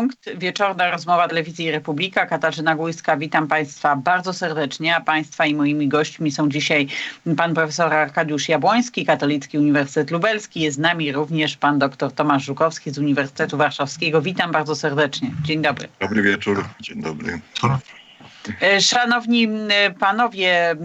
punkt. Wieczorna rozmowa Telewizji Republika. Katarzyna Głójska, witam Państwa bardzo serdecznie. A Państwa i moimi gośćmi są dzisiaj pan profesor Arkadiusz Jabłoński, Katolicki Uniwersytet Lubelski. Jest z nami również pan doktor Tomasz Żukowski z Uniwersytetu Warszawskiego. Witam bardzo serdecznie. Dzień dobry. Dobry wieczór. Dzień dobry. E, Szanowni panowie, e,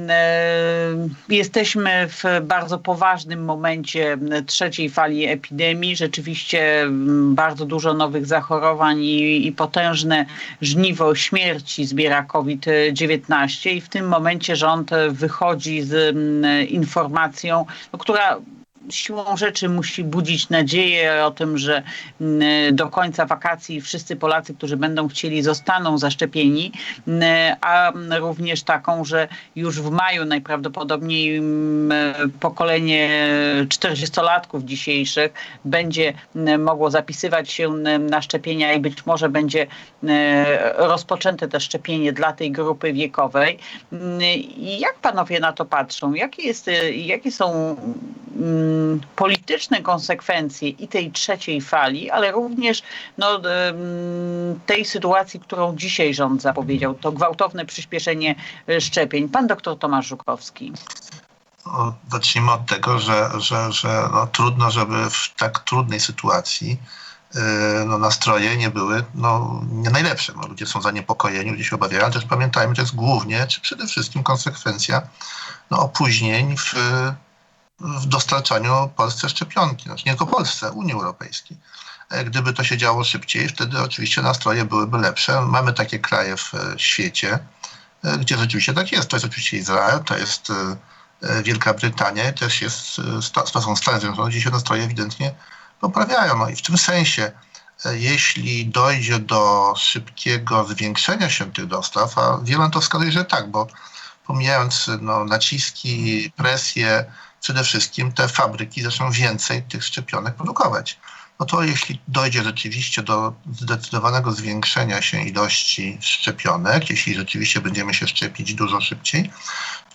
jesteśmy w bardzo poważnym momencie trzeciej fali epidemii. Rzeczywiście bardzo dużo nowych zachorowań i, i potężne żniwo śmierci zbiera COVID-19 i w tym momencie rząd wychodzi z informacją, no, która siłą rzeczy musi budzić nadzieję o tym, że mm, do końca wakacji wszyscy Polacy, którzy będą chcieli, zostaną zaszczepieni, mm, a również taką, że już w maju najprawdopodobniej mm, pokolenie 40-latków dzisiejszych będzie mogło zapisywać się na szczepienia i być może będzie rozpoczęte te szczepienie dla tej grupy wiekowej. Jak panowie na to patrzą? Jakie, jest, jakie są polityczne konsekwencje i tej trzeciej fali, ale również no, tej sytuacji, którą dzisiaj rząd zapowiedział, to gwałtowne przyspieszenie e, szczepień. Pan doktor Tomasz Żukowski. Zacznijmy od tego, że, że, że no, trudno, żeby w tak trudnej sytuacji yy, no, nastroje nie były no, nie najlepsze. No, ludzie są zaniepokojeni, ludzie się obawiają, ale też pamiętajmy, że to jest głównie, czy przede wszystkim konsekwencja no, opóźnień w w dostarczaniu Polsce szczepionki. Znaczy nie tylko Polsce, Unii Europejskiej. E, gdyby to się działo szybciej, wtedy oczywiście nastroje byłyby lepsze. Mamy takie kraje w e, świecie, e, gdzie rzeczywiście tak jest. To jest oczywiście Izrael, to jest Wielka Brytania, też jest, to są Stany Zjednoczone, gdzie się nastroje ewidentnie poprawiają. No i w tym sensie, jeśli dojdzie do szybkiego zwiększenia się tych dostaw, a wiele to wskazuje, że tak, bo pomijając no, naciski, presję, przede wszystkim te fabryki zaczną więcej tych szczepionek produkować. No to jeśli dojdzie rzeczywiście do zdecydowanego zwiększenia się ilości szczepionek, jeśli rzeczywiście będziemy się szczepić dużo szybciej,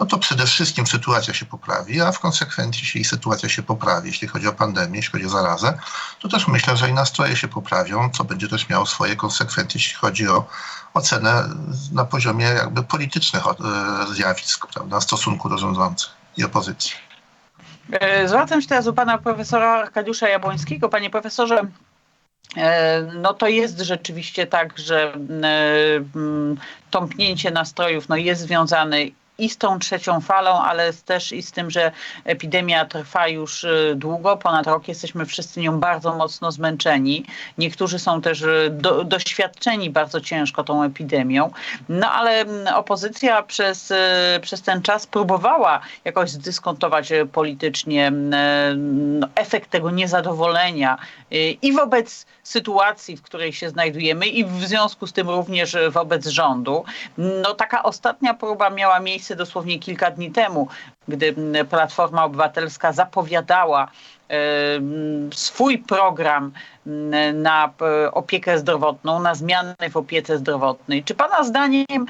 no to przede wszystkim sytuacja się poprawi, a w konsekwencji, jeśli sytuacja się poprawi, jeśli chodzi o pandemię, jeśli chodzi o zarazę, to też myślę, że i nastroje się poprawią, co będzie też miało swoje konsekwencje, jeśli chodzi o ocenę na poziomie jakby politycznych e, zjawisk, prawda, stosunku do rządzących i opozycji. E, zwracam się teraz do pana profesora Arkadiusza Jabłońskiego. Panie profesorze, e, no to jest rzeczywiście tak, że tąpnięcie nastrojów no jest związane i z tą trzecią falą, ale też i z tym, że epidemia trwa już y, długo, ponad rok jesteśmy wszyscy nią bardzo mocno zmęczeni. Niektórzy są też y, do, doświadczeni bardzo ciężko tą epidemią. No ale mm, opozycja przez, y, przez ten czas próbowała jakoś zdyskontować politycznie mm, no, efekt tego niezadowolenia i wobec sytuacji, w której się znajdujemy i w związku z tym również wobec rządu. No taka ostatnia próba miała miejsce dosłownie kilka dni temu, gdy Platforma Obywatelska zapowiadała swój program na opiekę zdrowotną, na zmiany w opiece zdrowotnej. Czy Pana zdaniem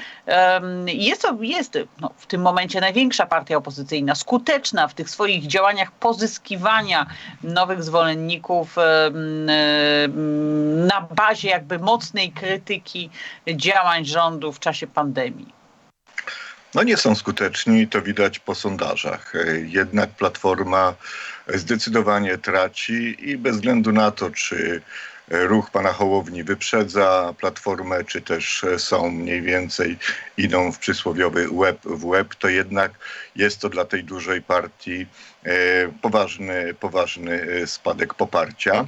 jest, jest no, w tym momencie największa partia opozycyjna skuteczna w tych swoich działaniach pozyskiwania nowych zwolenników na bazie jakby mocnej krytyki działań rządu w czasie pandemii? No nie są skuteczni, to widać po sondażach. Jednak Platforma zdecydowanie traci i bez względu na to, czy ruch pana Hołowni wyprzedza Platformę, czy też są mniej więcej, idą w przysłowiowy łeb w łeb, to jednak jest to dla tej dużej partii e, poważny, poważny e, spadek poparcia.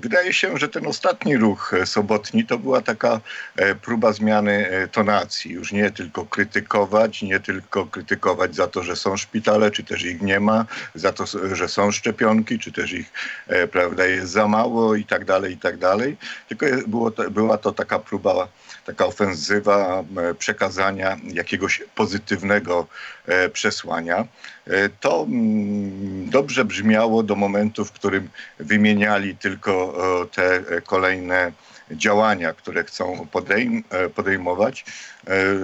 Wydaje się, że ten ostatni ruch e, sobotni to była taka e, próba zmiany e, tonacji. Już nie tylko krytykować, nie tylko krytykować za to, że są szpitale, czy też ich nie ma, za to, że są szczepionki, czy też ich prawda, jest za mało i tak dalej, i tak dalej. Tylko było to, była to taka próba taka ofensywa przekazania jakiegoś pozytywnego przesłania. To mm, dobrze brzmiało do momentu, w którym wymieniali tylko te kolejne działania, które chcą podejm podejmować.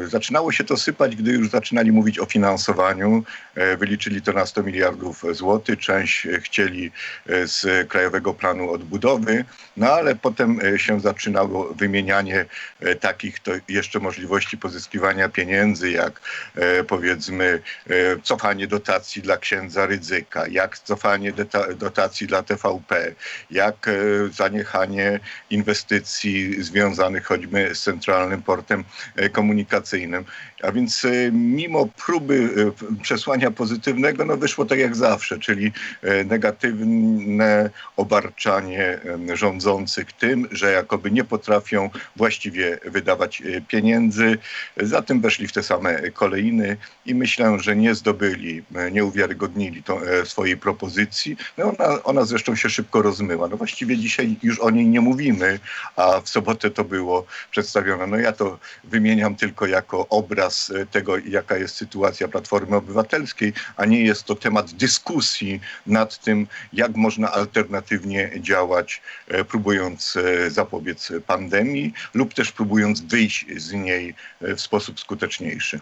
Zaczynało się to sypać, gdy już zaczynali mówić o finansowaniu, e, wyliczyli to na 100 miliardów złotych, część e, chcieli e, z Krajowego Planu Odbudowy, no ale potem e, się zaczynało wymienianie e, takich to jeszcze możliwości pozyskiwania pieniędzy, jak e, powiedzmy e, cofanie dotacji dla księdza Rydzyka, jak cofanie dotacji dla TVP, jak e, zaniechanie inwestycji związanych choćby z Centralnym Portem e, Komunikacyjnym. A więc e, mimo próby e, przesłania pozytywnego, no wyszło tak jak zawsze, czyli e, negatywne obarczanie rządzących tym, że jakoby nie potrafią właściwie wydawać pieniędzy. Za tym weszli w te same kolejny i myślę, że nie zdobyli, nie uwiarygodnili to, e, swojej propozycji. No ona, ona zresztą się szybko rozmyła. No właściwie dzisiaj już o niej nie mówimy, a w sobotę to było przedstawione. No ja to wymieniam tylko jako obraz e, tego, jaka jest sytuacja Platformy Obywatelskiej, a nie jest to temat dyskusji nad tym, jak można alternatywnie działać, e, próbując e, zapobiec pandemii lub też próbując wyjść z niej w sposób skuteczniejszy.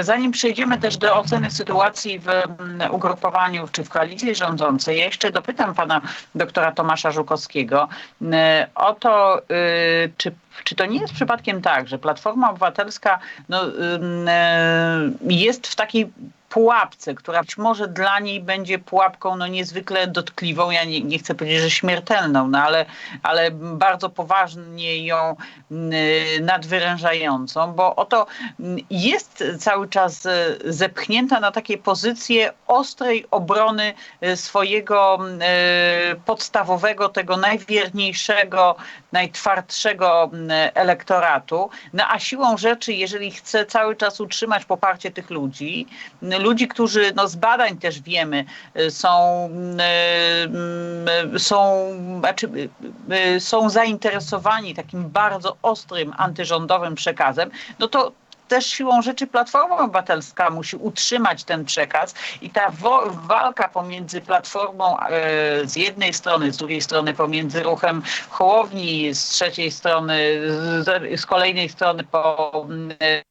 Zanim przejdziemy też do oceny sytuacji w mm, ugrupowaniu czy w koalicji rządzącej, ja jeszcze dopytam pana doktora Tomasza Żukowskiego mm, o to, y, czy, czy to nie jest przypadkiem tak, że Platforma Obywatelska no, ym, y, jest w takiej pułapce, która być może dla niej będzie pułapką no, niezwykle dotkliwą, ja nie, nie chcę powiedzieć, że śmiertelną, no, ale, ale bardzo poważnie ją y, nadwyrężającą, bo oto mm, jest cały czas y, zepchnięta na takie pozycje ostrej obrony y, swojego y, podstawowego, tego najwierniejszego, najtwardszego mm, elektoratu. No a siłą rzeczy, jeżeli chce cały czas utrzymać poparcie tych ludzi, ludzi, którzy no z badań też wiemy, y, są, y, y, są, znaczy, są zainteresowani takim bardzo ostrym antyrządowym przekazem, no to też siłą rzeczy Platforma Obywatelska musi utrzymać ten przekaz i ta walka pomiędzy Platformą e, z jednej strony, z drugiej strony pomiędzy ruchem Hołowni, z trzeciej strony, z, z kolejnej strony po,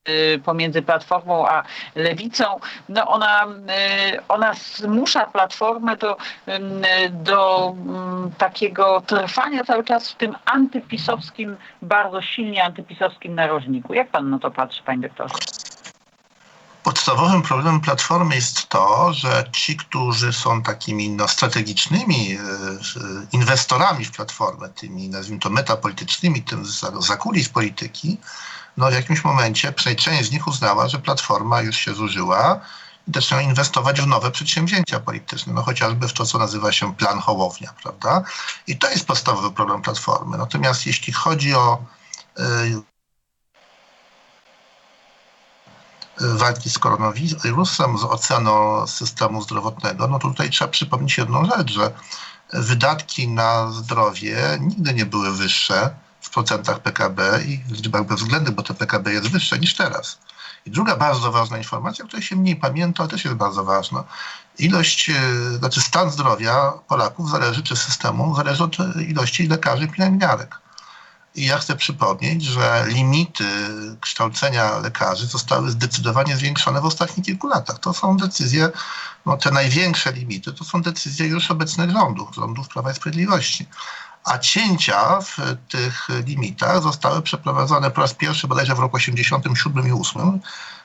e, pomiędzy Platformą a Lewicą, no ona, e, ona zmusza Platformę do, do takiego trwania cały czas w tym antypisowskim, bardzo silnie antypisowskim narożniku. Jak pan na to patrzy, panie Podstawowym problemem Platformy jest to, że ci, którzy są takimi no, strategicznymi e, e, inwestorami w Platformę, tymi nazwijmy to metapolitycznymi, tym za, za kulis polityki, no w jakimś momencie przynajmniej część z nich uznała, że Platforma już się zużyła i zaczynają inwestować w nowe przedsięwzięcia polityczne, no chociażby w to, co nazywa się plan Hołownia, prawda? I to jest podstawowy problem Platformy. Natomiast jeśli chodzi o e, walki z koronawirusem, z oceną systemu zdrowotnego, no tutaj trzeba przypomnieć jedną rzecz, że wydatki na zdrowie nigdy nie były wyższe w procentach PKB i w liczbach bezwzględnych, bo to PKB jest wyższe niż teraz. I druga bardzo ważna informacja, o której się mniej pamięta, ale też jest bardzo ważna. Ilość, e, znaczy stan zdrowia Polaków zależy, czy systemu, zależy od ilości lekarzy i pielęgniarek. I ja chcę przypomnieć, że limity kształcenia lekarzy zostały zdecydowanie zwiększone w ostatnich kilku latach. To są decyzje, no te największe limity, to są decyzje już obecnych rządów, rządów Prawa i Sprawiedliwości. A cięcia w tych limitach zostały przeprowadzone po raz pierwszy bodajże w roku 87 i 8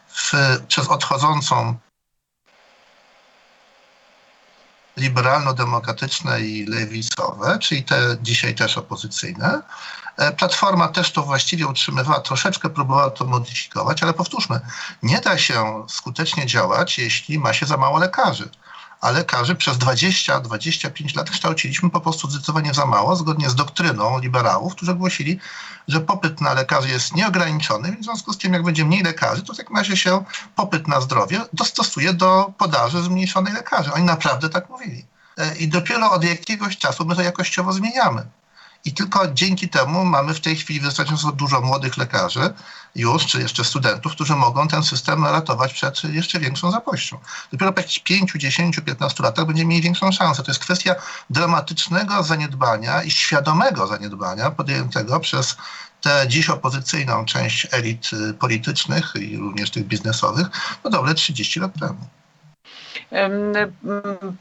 w, przez odchodzącą liberalno-demokratyczne i lewicowe, czyli te dzisiaj też opozycyjne. E, Platforma też to właściwie utrzymywała, troszeczkę próbowała to modyfikować, ale powtórzmy, nie da się skutecznie działać, jeśli ma się za mało lekarzy. A lekarzy przez 20-25 lat kształciliśmy po prostu zdecydowanie za mało, zgodnie z doktryną liberałów, którzy głosili, że popyt na lekarzy jest nieograniczony, więc w związku z tym, jak będzie mniej lekarzy, to w takim razie się popyt na zdrowie dostosuje do podaży zmniejszonej lekarzy. Oni naprawdę tak mówili. E, I dopiero od jakiegoś czasu my to jakościowo zmieniamy. I tylko dzięki temu mamy w tej chwili wystarczająco dużo młodych lekarzy już, czy jeszcze studentów, którzy mogą ten system ratować przed jeszcze większą zapaścią. Dopiero po jakichś 5, 10, 15 latach będziemy mieli większą szansę. To jest kwestia dramatycznego zaniedbania i świadomego zaniedbania podjętego przez tę dziś opozycyjną część elit politycznych i również tych biznesowych, no dobre 30 lat temu.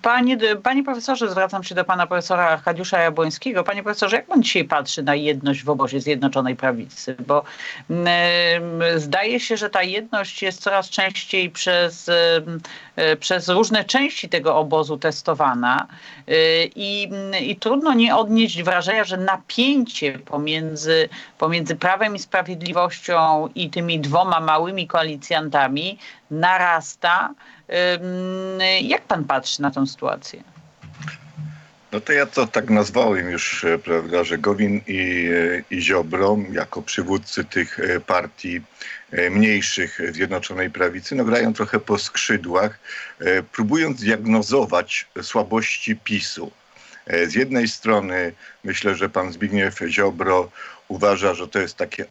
Panie, panie profesorze, zwracam się do pana profesora Arkadiusza Jabłońskiego. Panie profesorze, jak pan dzisiaj patrzy na jedność w obozie Zjednoczonej Prawicy? Bo zdaje się, że ta jedność jest coraz częściej przez, e, przez różne części tego obozu testowana E, i, i trudno nie odnieść wrażenia, że napięcie pomiędzy, pomiędzy Prawem i Sprawiedliwością i tymi dwoma małymi koalicjantami narasta. Jak pan patrzy na tę sytuację? No to ja to tak nazwałem już, e, prawda, że Gowin i, e, i Ziobro jako przywódcy tych e, partii mniejszych Zjednoczonej Prawicy, no grają trochę po skrzydłach, próbując diagnozować słabości PiSu. Z jednej strony myślę, że pan Zbigniew Ziobro uważa, że to jest takie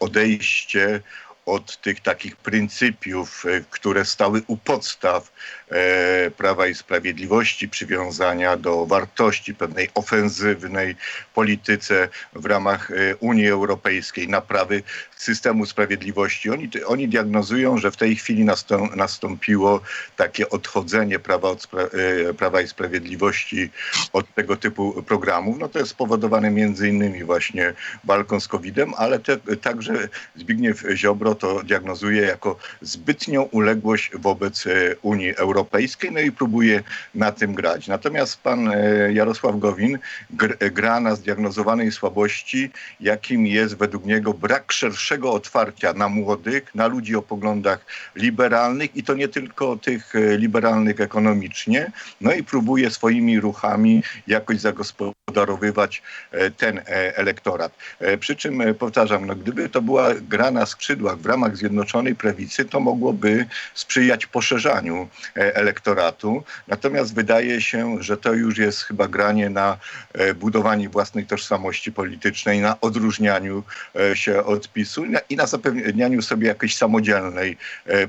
odejście od tych takich pryncypiów, e, które stały u podstaw e, Prawa i Sprawiedliwości, przywiązania do wartości, pewnej ofensywnej polityce w ramach e, Unii Europejskiej, naprawy systemu sprawiedliwości. Oni, oni diagnozują, że w tej chwili nastą, nastąpiło takie odchodzenie Prawa, od, spra- Prawa i Sprawiedliwości od tego typu programów. No to jest spowodowane między innymi właśnie walką z COVID-em, ale te, także Zbigniew Ziobro to diagnozuje jako zbytnią uległość wobec e, Unii Europejskiej, no i próbuje na tym grać. Natomiast pan e, Jarosław Gowin gr, gra na zdiagnozowanej słabości, jakim jest według niego brak szerszego otwarcia na młodych, na ludzi o poglądach liberalnych i to nie tylko tych e, liberalnych ekonomicznie, no i próbuje swoimi ruchami jakoś zagospodarowywać e, ten e, elektorat. E, Przy czym e, powtarzam, no, gdyby to była gra na skrzydłach w ramach Zjednoczonej Prawicy, to mogłoby sprzyjać poszerzaniu e, elektoratu. Natomiast wydaje się, że to już jest chyba granie na e, budowanie własnej tożsamości politycznej, na odróżnianiu e, się od PiSu i na- zapewnianiu sobie jakiejś samodzielnej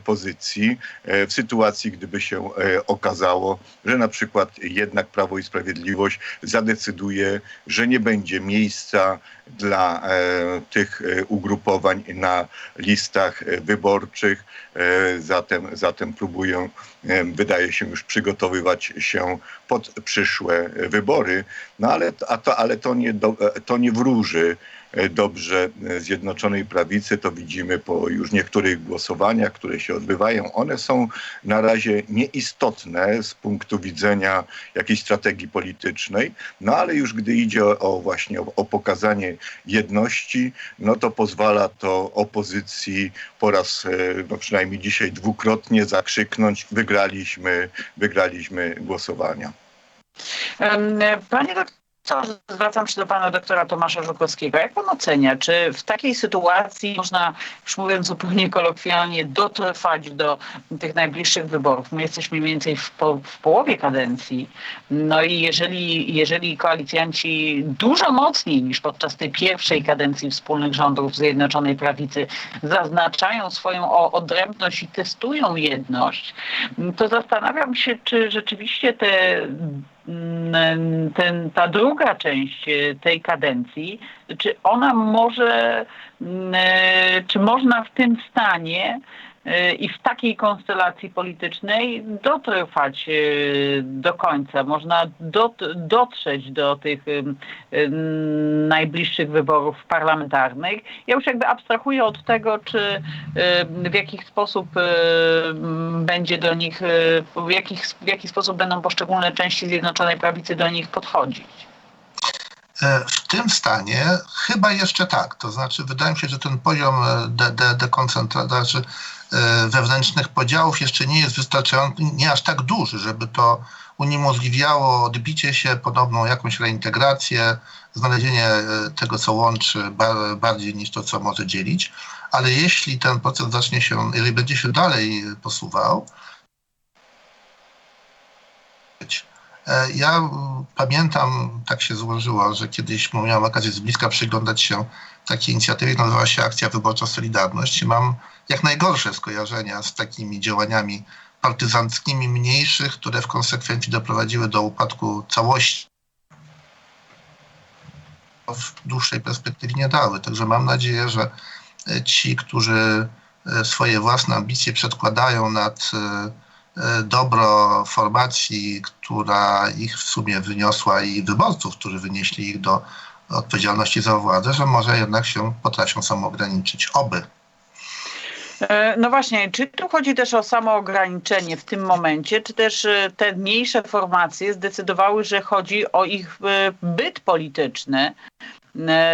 pozycji w sytuacji, gdyby się okazało, że na przykład jednak Prawo i Sprawiedliwość zadecyduje, że nie będzie miejsca dla e, tych e, ugrupowań na listach wyborczych. E, zatem, zatem próbują, wydaje się, już przygotowywać się pod przyszłe wybory. No ale, a to, ale to, nie do, to nie wróży dobrze e, Zjednoczonej Prawicy. To widzimy po już niektórych głosowaniach, które się odbywają. One są na razie nieistotne z punktu widzenia jakiejś strategii politycznej, no ale już gdy idzie o, właśnie o, o pokazanie jedności, no to pozwala to opozycji po raz, e, no przynajmniej dzisiaj dwukrotnie zakrzyknąć, wygraliśmy, wygraliśmy głosowania. Panie doktorze, zwracam się do pana doktora Tomasza Żukowskiego. Jak pan ocenia, czy w takiej sytuacji można, już mówiąc zupełnie kolokwialnie, dotrwać do tych najbliższych wyborów? My jesteśmy mniej więcej w, po, w połowie kadencji. No i jeżeli, jeżeli koalicjanci dużo mocniej niż podczas tej pierwszej kadencji wspólnych rządów Zjednoczonej Prawicy zaznaczają swoją odrębność i testują jedność, to zastanawiam się, czy rzeczywiście te ten, ta druga część e, tej kadencji, czy ona może, mm, e, czy można w tym stanie i w takiej konstelacji politycznej dotrwać e, do końca. Można dot, dotrzeć do tych najbliższych wyborów parlamentarnych. Ja już jakby abstrahuję od tego, czy e, w jaki sposób będzie do nich, w, jakich, w jaki sposób będą poszczególne części Zjednoczonej Prawicy do nich podchodzić. E, W tym stanie chyba jeszcze tak. To znaczy, wydaje mi się, że ten poziom e, de, de, dekoncentracji e, wewnętrznych podziałów jeszcze nie jest wystarczający, nie aż tak duży, żeby to uniemożliwiało odbicie się, podobną jakąś reintegrację, znalezienie e, tego, co łączy ba- bardziej niż to, co może dzielić. Ale jeśli ten proces zacznie się, jeżeli będzie się dalej posuwał, E, Ja mm, pamiętam, tak się złożyło, że kiedyś miałem okazję z bliska przyglądać się takiej inicjatywie, nazywała się Akcja Wyborcza Solidarność mam jak najgorsze skojarzenia z takimi działaniami partyzanckimi mniejszych, które w konsekwencji doprowadziły do upadku całości w dłuższej perspektywie nie dały. Także mam nadzieję, że e, ci, którzy e, swoje własne ambicje przedkładają nad e, e, dobro formacji, która ich w sumie wyniosła i wyborców, którzy wynieśli ich do odpowiedzialności za władzę, że może jednak się potrafią samoograniczyć. Oby. E, No właśnie, czy tu chodzi też o samoograniczenie w tym momencie, czy też e, te mniejsze formacje zdecydowały, że chodzi o ich e, byt polityczny, e,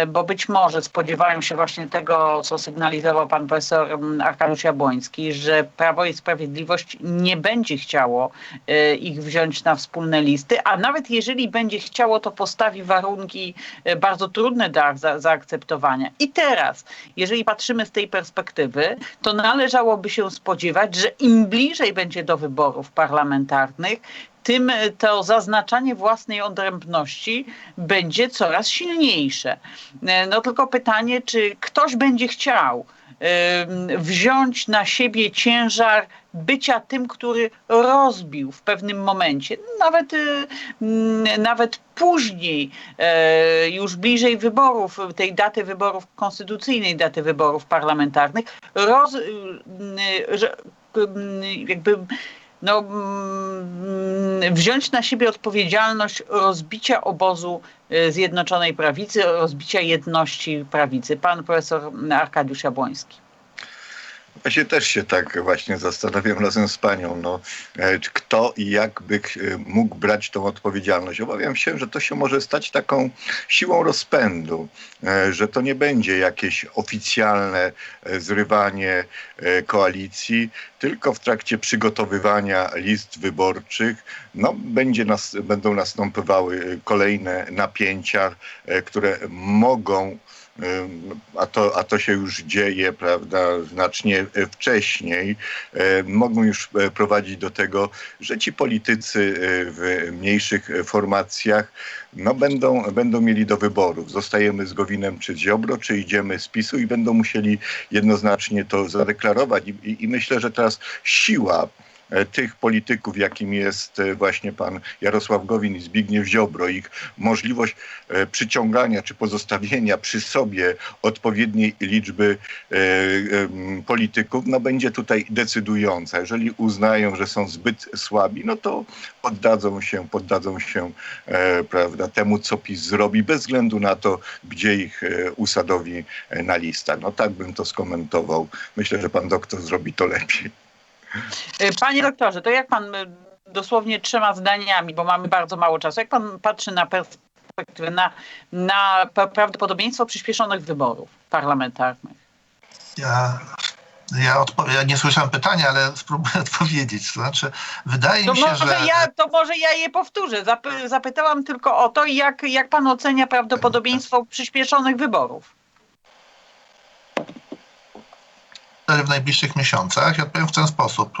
bo być może spodziewają się właśnie tego, co sygnalizował pan profesor mm, Arkadiusz Jabłoński, że Prawo i Sprawiedliwość nie będzie chciało e, ich wziąć na wspólne listy, a nawet jeżeli będzie chciało, to postawi warunki e, bardzo trudne do za- zaakceptowania. I teraz, jeżeli patrzymy z tej perspektywy, to należałoby się spodziewać, że im bliżej będzie do wyborów parlamentarnych, tym e, to zaznaczanie własnej odrębności będzie coraz silniejsze. E, No tylko pytanie, czy ktoś będzie chciał wziąć na siebie ciężar bycia tym, który rozbił w pewnym momencie, nawet, mm, nawet później, e, już bliżej wyborów, tej daty wyborów konstytucyjnej, daty wyborów parlamentarnych, roz, jakby no, mm, wziąć na siebie odpowiedzialność rozbicia obozu y, Zjednoczonej Prawicy, rozbicia jedności prawicy. Pan profesor Arkadiusz Jabłoński. Się też się tak właśnie zastanawiam razem z panią, no, e, kto i jak by e, mógł brać tą odpowiedzialność. Obawiam się, że to się może stać taką siłą rozpędu, e, że to nie będzie jakieś oficjalne zrywanie koalicji, tylko w trakcie przygotowywania list wyborczych no, będzie nas, będą następowały kolejne napięcia, które mogą a to, a to się już dzieje, prawda, znacznie e, wcześniej, mogą już e, prowadzić do tego, że ci politycy e, w mniejszych formacjach no, będą, będą mieli do wyborów. Zostajemy z Gowinem czy z Ziobro, czy idziemy z PiSu i będą musieli jednoznacznie to zadeklarować. I, i, myślę, że teraz siła tych polityków, jakim jest e, właśnie pan Jarosław Gowin i Zbigniew Ziobro, ich możliwość e, przyciągania czy pozostawienia przy sobie odpowiedniej liczby e, polityków, no będzie tutaj decydująca. Jeżeli uznają, że są zbyt słabi, no to poddadzą się, poddadzą się e, prawda, temu, co PiS zrobi, bez względu na to, gdzie ich e, usadowi e, na listach. No tak bym to skomentował. Myślę, że pan doktor zrobi to lepiej. Y, Panie doktorze, to jak pan y, dosłownie trzema zdaniami, bo mamy bardzo mało czasu, jak pan patrzy na perspektywę, na, na pra- prawdopodobieństwo przyspieszonych wyborów parlamentarnych? Ja, ja, ja nie słyszałem pytania, ale spróbuję odpowiedzieć. To znaczy, wydaje To mi się, może, że... ja, to może ja je powtórzę. Zap- zapytałam tylko o to, jak, jak pan ocenia prawdopodobieństwo przyspieszonych wyborów. W najbliższych miesiącach i odpowiem w ten sposób.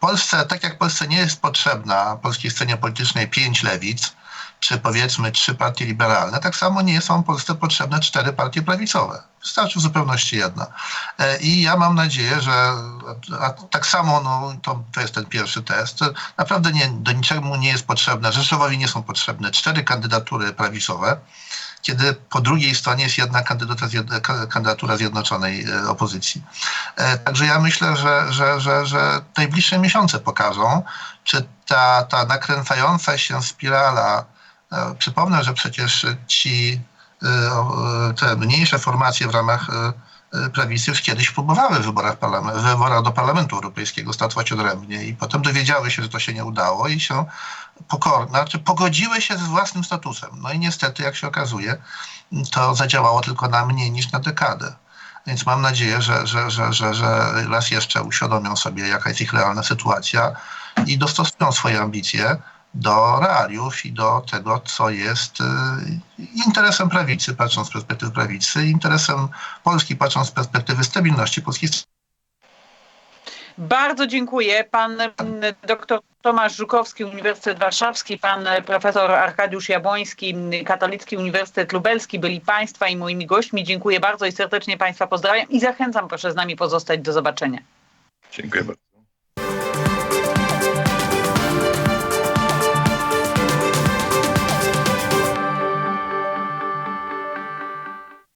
Polsce, tak jak Polsce nie jest potrzebna polskiej scenie politycznej pięć lewic, czy powiedzmy trzy partie liberalne, tak samo nie są Polsce potrzebne cztery partie prawicowe. Wystarczy w zupełności jedna. E, I ja mam nadzieję, że a tak samo no, to, to jest ten pierwszy test. Naprawdę nie, do niczemu nie jest potrzebne, Rzeszowowi nie są potrzebne cztery kandydatury prawicowe kiedy po drugiej stronie jest jedna kandydatura, zjed- ka- kandydatura zjednoczonej e, opozycji. E, Także ja myślę, że, że, że, że najbliższe miesiące pokażą, czy ta, ta nakręcająca się spirala, e, przypomnę, że przecież ci te mniejsze formacje w ramach prawicy już kiedyś próbowały w wyborach, w do Parlamentu Europejskiego startować odrębnie i potem dowiedziały się, że to się nie udało i się pokorne, czy pogodziły się z własnym statusem. No i niestety, jak się okazuje, to zadziałało tylko na mniej niż na dekadę. Więc mam nadzieję, że, że, że, że, że raz jeszcze uświadomią sobie, jaka jest ich realna sytuacja i dostosują swoje ambicje do realiów i do tego, co jest y, interesem prawicy, patrząc z perspektywy prawicy, interesem Polski, patrząc z perspektywy stabilności polskiej Bardzo dziękuję. Pan dr Tomasz Żukowski, Uniwersytet Warszawski, pan profesor Arkadiusz Jabłoński, Katolicki Uniwersytet Lubelski byli Państwa i moimi gośćmi. Dziękuję bardzo i serdecznie Państwa pozdrawiam i zachęcam proszę z nami pozostać. Do zobaczenia. Dziękuję bardzo.